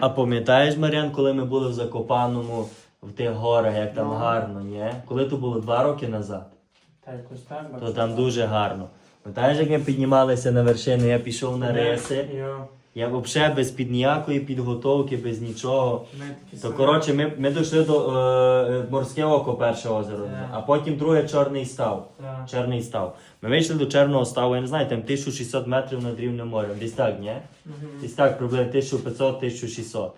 А пам'ятаєш, Мар'ян, коли ми були в Закопаному, в тих горах, як там Ну. гарно, ні? Коли то було два роки назад, Та якось так. то бачу. там дуже гарно. Пам'ятаєш, як ми піднімалися на вершину, я пішов на риси. Йо. Я взагалі без під ніякої підготовки, без нічого. То коротше, ми, ми дійшли до е, Морське око, перше озеро, yeah. а потім друге Чорний став. Yeah. Чорний став. Ми вийшли до Чорного ставу, я не знаю, там 1600 метрів над рівнем морем. Десь так, ні? Мгм. Десь так, приблизно 1500-1600.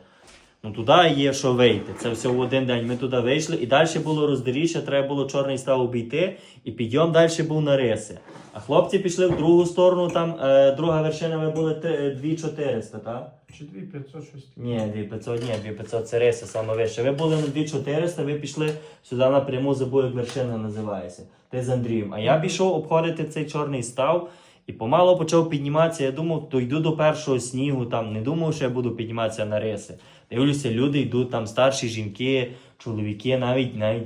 Ну туди є що вийти. Це все в один день. Ми туди вийшли, і далі було роздоріжжя, треба було чорний став обійти, і підйом далі був на риси. А хлопці пішли в другу сторону, там е, друга вершина, ви були три- е, 2400, так? Чи 2500 щось. Ні, 2500, ні, 2500 це риси, саме вище. Ви були на 2400, ви пішли сюди напряму, забув, як вершина називається. Ти з Андрієм. А я пішов обходити цей чорний став і помало почав підніматися. Я думав, то йду до першого снігу, там не думав, що я буду підніматися на риси. Дивлюся, люди йдуть, там старші жінки, чоловіки, навіть навіть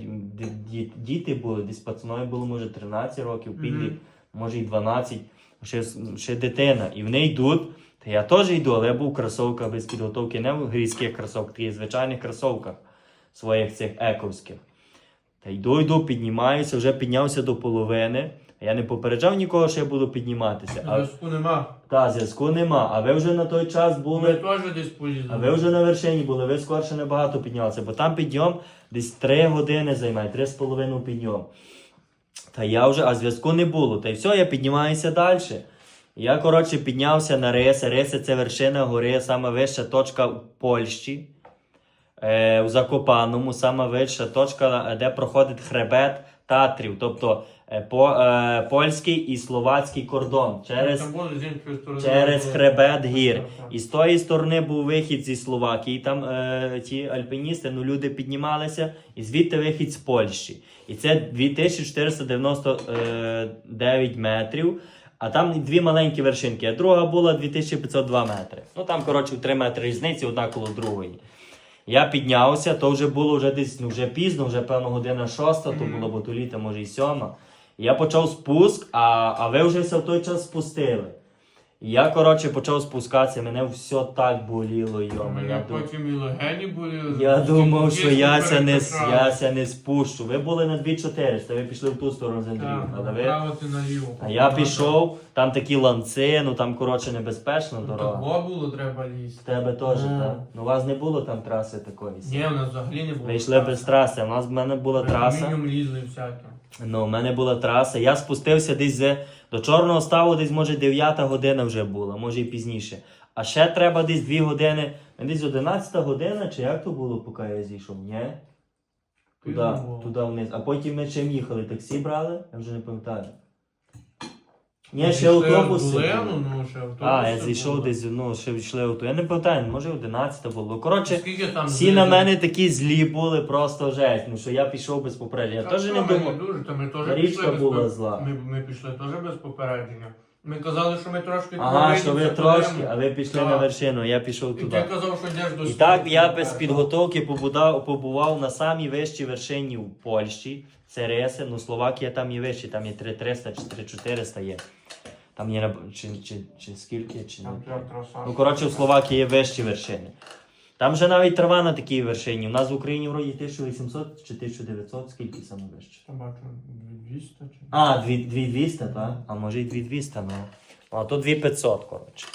діти були, десь пацанові було, може, 13 років, підлі, Мгм. може і 12, ще, ще дитина. І вони йдуть. Та я теж йду, але я був в кросовках без підготовки, не в грізьких кросовках, таких звичайних кросовках своїх цих ековських. Та йду, йду, піднімаюся, вже піднявся до половини. Я не попереджав нікого, що я буду підніматися. А, Зв'язку нема. та, зв'язку нема. А ви вже на той час Ми були. теж десь поїздили. А ви вже на вершині були, ви скорше небагато піднялися, бо там підйом десь 3 години займає, 3,5 підйом. Та я вже, а зв'язку не було. Та й все, я піднімаюся далі. Я, коротше, піднявся на Риси. Риси це вершина гори, сама вища точка в Польщі, е, в Закопаному, сама вища точка, де проходить хребет Татрів, тобто по, е, польський і словацький кордон. Через через хребет гір. І з тої сторони був вихід зі Словакії, там е, ті альпіністи, ну люди піднімалися, і звідти вихід з Польщі. І це 2499 метрів. А там дві маленькі вершинки, а друга була 2502 метри. Ну там, коротше, в 3 метри різниці, одна коло другої. Я піднявся, то вже було вже десь ну, вже пізно, вже певно година шоста, то було, бо то літо, може і сьома. Я почав спуск, а, а ви вже все в той час спустили. Я, коротше, почав спускатися, мене все так боліло, йома. Мене дум... потім і легені були. я думав, що яся не, яся не спущу. Ви були на 2400, ви пішли в ту сторону з Андрієм, але ви. А я пішов, там такі ланци, ну там, коротше, небезпечна Ну, дорога. Того було треба В лізти. тебе теж, так? Ну у вас не було там траси такої. Ні, у нас взагалі не було. Ви йшли без траси, у нас в мене була траса. Мінімум лізли всяке. Ну, у мене була траса. Я спустився десь до Чорного ставу, десь може 9 година вже була, може і пізніше. А ще треба десь 2 години. Десь 11 година, чи як то було, поки я зійшов? Ні? Туди, туди вниз. А потім ми чим їхали? Таксі брали? Я вже не пам'ятаю. Ні, ще автобуси. були. Ну, ще автобуси. А, я зійшов були. десь, ну, ще йшли авто. Я не пам'ятаю, може 11 було. Коротше, Скільки там всі на мене такі злі були, просто жесть. Ну що я пішов без попередження. Я Та теж що, не ми думав. дуже, та ми теж Річка пішли без була пер- зла. Ми, ми пішли теж без попередження. Ми казали, що ми трошки Ага, що ви трошки, а ви пішли Так. на вершину, я пішов І ти туди. казав, що йдеш до І так я без так. підготовки побудав, побував на самій вищій вершині в Польщі. Це Реси, ну Словакія там є вищі, там є 3300 чи 3400 є. Там є чи, чи, чи скільки, чи не. Там трьох. Ну, коротше, в Словакії є вищі вершини. Там вже навіть трава на такій вершині. У нас в Україні вроді 1800 чи 1900, скільки саме вище? Там бачу 200 чи... А, 2200, так? А може і 2200, ну. А то 2500, коротше.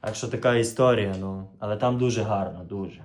Так що така історія, ну. Але там дуже гарно, дуже.